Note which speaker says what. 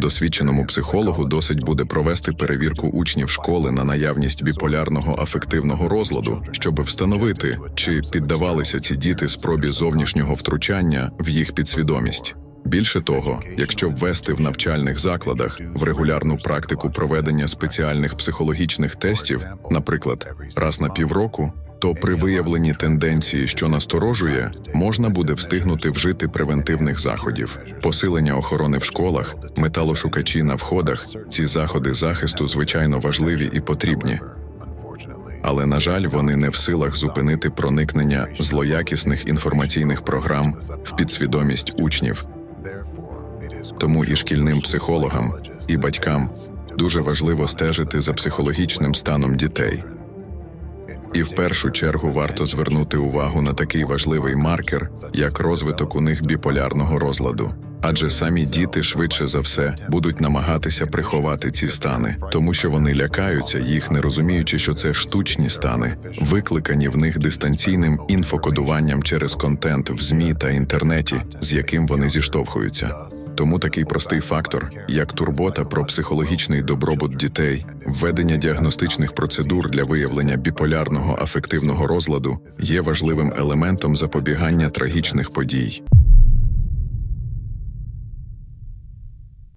Speaker 1: Досвідченому психологу досить буде провести перевірку учнів школи на наявність біполярного афективного розладу, щоб встановити, чи піддавалися ці діти спробі зовнішнього втручання в їх підсвідомість. Більше того, якщо ввести в навчальних закладах в регулярну практику проведення спеціальних психологічних тестів, наприклад, раз на півроку, то при виявленні тенденції, що насторожує, можна буде встигнути вжити превентивних заходів, посилення охорони в школах, металошукачі на входах. Ці заходи захисту звичайно важливі і потрібні. Але на жаль, вони не в силах зупинити проникнення злоякісних інформаційних програм в підсвідомість учнів. Тому і шкільним психологам, і батькам дуже важливо стежити за психологічним станом дітей. І в першу чергу варто звернути увагу на такий важливий маркер, як розвиток у них біполярного розладу. Адже самі діти швидше за все будуть намагатися приховати ці стани, тому що вони лякаються їх, не розуміючи, що це штучні стани, викликані в них дистанційним інфокодуванням через контент в ЗМІ та інтернеті, з яким вони зіштовхуються. Тому такий простий фактор, як турбота про психологічний добробут дітей, введення діагностичних процедур для виявлення біполярного афективного розладу, є важливим елементом запобігання трагічних подій.